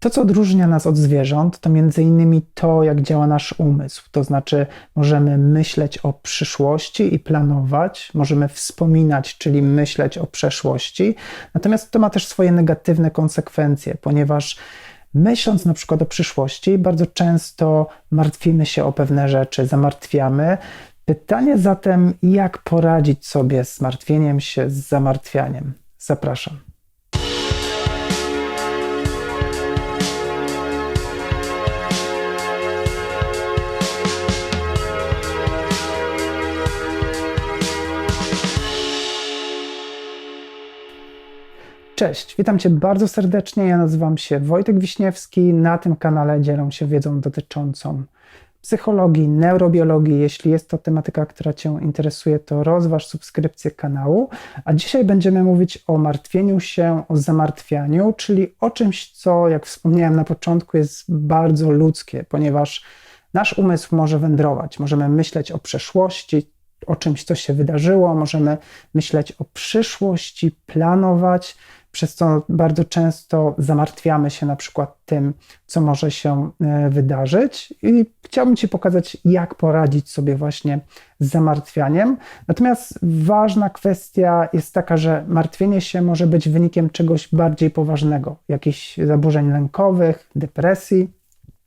To, co odróżnia nas od zwierząt, to między innymi to, jak działa nasz umysł. To znaczy, możemy myśleć o przyszłości i planować, możemy wspominać, czyli myśleć o przeszłości. Natomiast to ma też swoje negatywne konsekwencje, ponieważ myśląc na przykład o przyszłości, bardzo często martwimy się o pewne rzeczy, zamartwiamy. Pytanie zatem, jak poradzić sobie z martwieniem się, z zamartwianiem? Zapraszam. Cześć, witam Cię bardzo serdecznie. Ja nazywam się Wojtek Wiśniewski. Na tym kanale dzielę się wiedzą dotyczącą psychologii, neurobiologii. Jeśli jest to tematyka, która Cię interesuje, to rozważ subskrypcję kanału. A dzisiaj będziemy mówić o martwieniu się, o zamartwianiu, czyli o czymś, co, jak wspomniałem na początku, jest bardzo ludzkie, ponieważ nasz umysł może wędrować. Możemy myśleć o przeszłości, o czymś, co się wydarzyło, możemy myśleć o przyszłości, planować przez co bardzo często zamartwiamy się na przykład tym, co może się e, wydarzyć. I chciałbym Ci pokazać, jak poradzić sobie właśnie z zamartwianiem. Natomiast ważna kwestia jest taka, że martwienie się może być wynikiem czegoś bardziej poważnego, jakichś zaburzeń lękowych, depresji.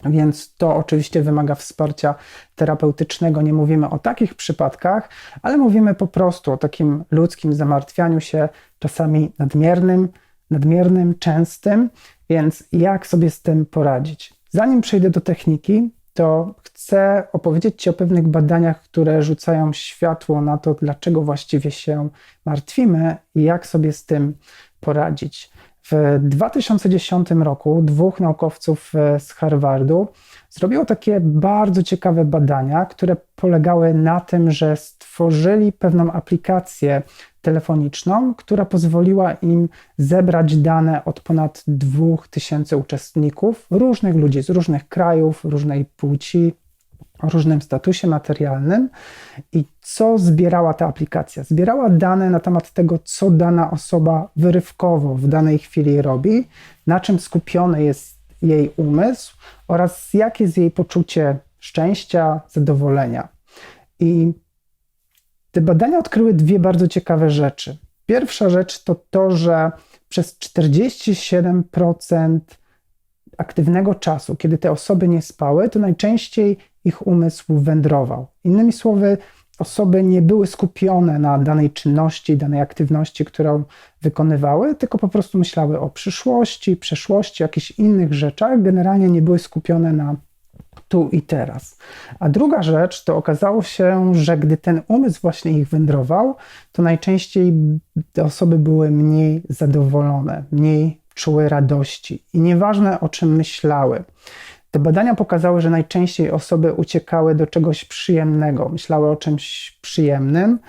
Więc to oczywiście wymaga wsparcia terapeutycznego. Nie mówimy o takich przypadkach, ale mówimy po prostu o takim ludzkim zamartwianiu się, czasami nadmiernym, nadmiernym, częstym. Więc jak sobie z tym poradzić? Zanim przejdę do techniki, to chcę opowiedzieć Ci o pewnych badaniach, które rzucają światło na to, dlaczego właściwie się martwimy i jak sobie z tym poradzić. W 2010 roku dwóch naukowców e, z Harvardu zrobiło takie bardzo ciekawe badania, które polegały na tym, że stworzyli pewną aplikację telefoniczną, która pozwoliła im zebrać dane od ponad 2000 uczestników, różnych ludzi z różnych krajów, różnej płci, o różnym statusie materialnym. I co zbierała ta aplikacja? Zbierała dane na temat tego, co dana osoba wyrywkowo w danej chwili robi, na czym skupiony jest jej umysł oraz jakie jest jej poczucie szczęścia, zadowolenia. I te badania odkryły dwie bardzo ciekawe rzeczy. Pierwsza rzecz to to, że przez 47% aktywnego czasu, kiedy te osoby nie spały, to najczęściej ich umysł wędrował. Innymi słowy, osoby nie były skupione na danej czynności, danej aktywności, którą wykonywały, tylko po prostu myślały o przyszłości, przeszłości, jakichś innych rzeczach. Generalnie nie były skupione na tu i teraz. A druga rzecz to okazało się, że gdy ten umysł właśnie ich wędrował, to najczęściej te osoby były mniej zadowolone, mniej czuły radości i nieważne o czym myślały. Te badania pokazały, że najczęściej osoby uciekały do czegoś przyjemnego, myślały o czymś przyjemnym,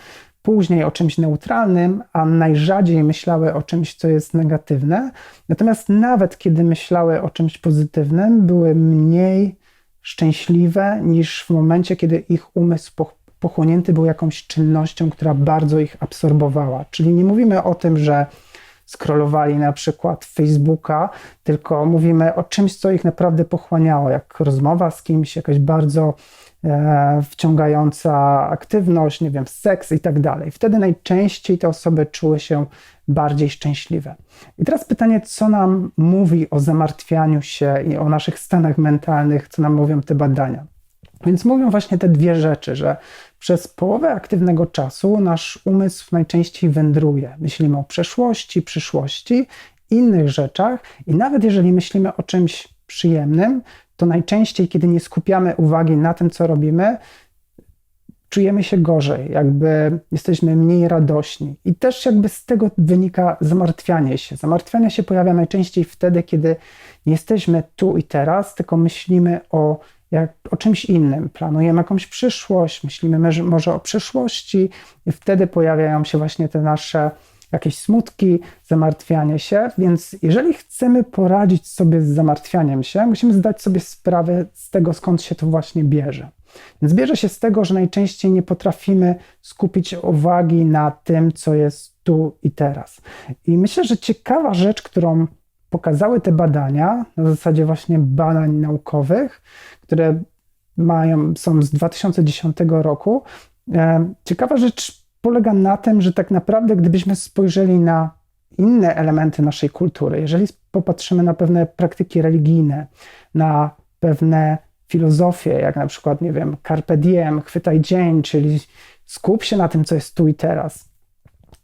później o czymś neutralnym, a najrzadziej myślały o czymś, co jest negatywne. Natomiast nawet kiedy myślały o czymś pozytywnym, były mniej szczęśliwe niż w momencie, kiedy ich umysł pochłonięty był jakąś czynnością, która bardzo ich absorbowała. Czyli nie mówimy o tym, że scrollowali na przykład Facebooka, tylko mówimy o czymś, co ich naprawdę pochłaniało, jak rozmowa z kimś, jakaś bardzo e, wciągająca aktywność, nie wiem, seks i tak dalej. Wtedy najczęściej te osoby czuły się bardziej szczęśliwe. I teraz pytanie, co nam mówi o zamartwianiu się i o naszych stanach mentalnych, co nam mówią te badania. Więc mówią właśnie te dwie rzeczy, że przez połowę aktywnego czasu nasz umysł najczęściej wędruje. Myślimy o przeszłości, przyszłości, innych rzeczach i nawet jeżeli myślimy o czymś przyjemnym, to najczęściej, kiedy nie skupiamy uwagi na tym, co robimy, czujemy się gorzej, jakby jesteśmy mniej radośni. I też jakby z tego wynika zamartwianie się. Zamartwianie się pojawia najczęściej wtedy, kiedy nie jesteśmy tu i teraz, tylko myślimy o jak o czymś innym. Planujemy jakąś przyszłość, myślimy może o przyszłości, i wtedy pojawiają się właśnie te nasze jakieś smutki, zamartwianie się. Więc jeżeli chcemy poradzić sobie z zamartwianiem się, musimy zdać sobie sprawę z tego, skąd się to właśnie bierze. Więc bierze się z tego, że najczęściej nie potrafimy skupić uwagi na tym, co jest tu i teraz. I myślę, że ciekawa rzecz, którą pokazały te badania, na zasadzie właśnie badań naukowych, które mają, są z 2010 roku. E, ciekawa rzecz polega na tym, że tak naprawdę, gdybyśmy spojrzeli na inne elementy naszej kultury, jeżeli popatrzymy na pewne praktyki religijne, na pewne filozofie, jak na przykład, nie wiem, carpe diem, chwytaj dzień, czyli skup się na tym, co jest tu i teraz.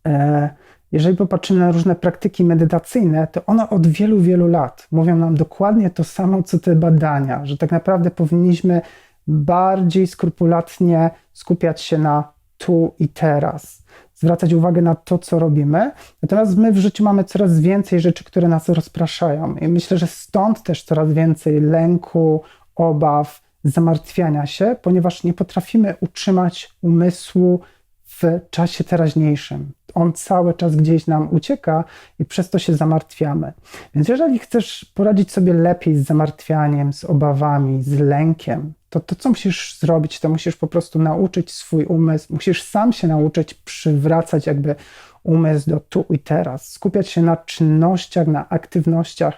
E, jeżeli popatrzymy na różne praktyki medytacyjne, to one od wielu, wielu lat mówią nam dokładnie to samo, co te badania, że tak naprawdę powinniśmy bardziej skrupulatnie skupiać się na tu i teraz, zwracać uwagę na to, co robimy. Natomiast my w życiu mamy coraz więcej rzeczy, które nas rozpraszają, i myślę, że stąd też coraz więcej lęku, obaw, zamartwiania się, ponieważ nie potrafimy utrzymać umysłu w czasie teraźniejszym. On cały czas gdzieś nam ucieka i przez to się zamartwiamy. Więc jeżeli chcesz poradzić sobie lepiej z zamartwianiem, z obawami, z lękiem, to to, co musisz zrobić, to musisz po prostu nauczyć swój umysł, musisz sam się nauczyć przywracać jakby umysł do tu i teraz, skupiać się na czynnościach, na aktywnościach,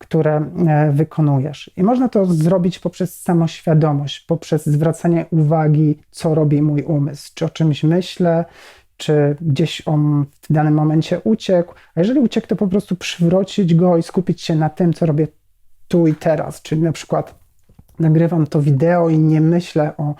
które e, wykonujesz. I można to zrobić poprzez samoświadomość, poprzez zwracanie uwagi, co robi mój umysł, czy o czymś myślę, czy gdzieś on w danym momencie uciekł. A jeżeli uciekł, to po prostu przywrócić go i skupić się na tym, co robię tu i teraz, czyli na przykład nagrywam to wideo i nie myślę o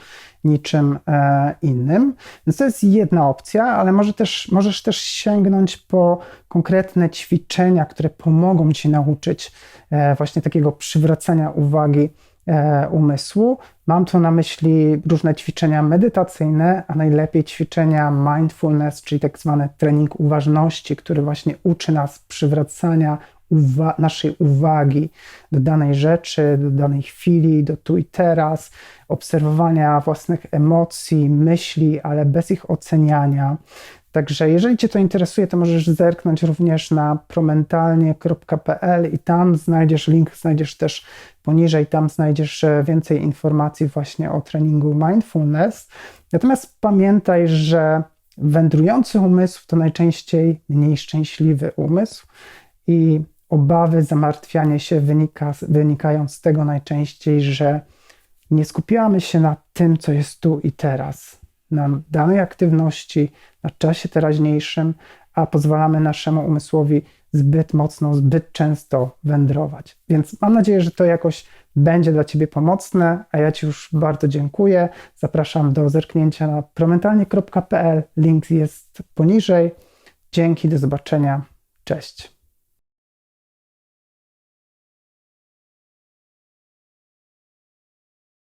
niczym e, innym. Więc to jest jedna opcja, ale może też, możesz też sięgnąć po konkretne ćwiczenia, które pomogą ci nauczyć e, właśnie takiego przywracania uwagi e, umysłu. Mam tu na myśli różne ćwiczenia medytacyjne, a najlepiej ćwiczenia mindfulness, czyli tak zwany trening uważności, który właśnie uczy nas przywracania uwa naszej uwagi do danej rzeczy, do danej chwili, do tu i teraz, obserwowania własnych emocji, myśli, ale bez ich oceniania. Także jeżeli Cię to interesuje, to możesz zerknąć również na promentalnie.pl i tam znajdziesz link, znajdziesz też poniżej, tam znajdziesz e, więcej informacji właśnie o treningu mindfulness. Natomiast pamiętaj, że wędrujący umysł to najczęściej mniej szczęśliwy umysł i obawy, zamartwianie się wynika, wynikają z tego najczęściej, że nie skupiamy się na tym, co jest tu i teraz, na danej aktywności, na czasie teraźniejszym, a pozwalamy naszemu umysłowi zbyt mocno, zbyt często wędrować. Więc mam nadzieję, że to jakoś będzie dla Ciebie pomocne, a ja Ci już bardzo dziękuję. Zapraszam do zerknięcia na promentalnie.pl. Link jest poniżej. Dzięki, do zobaczenia. Cześć.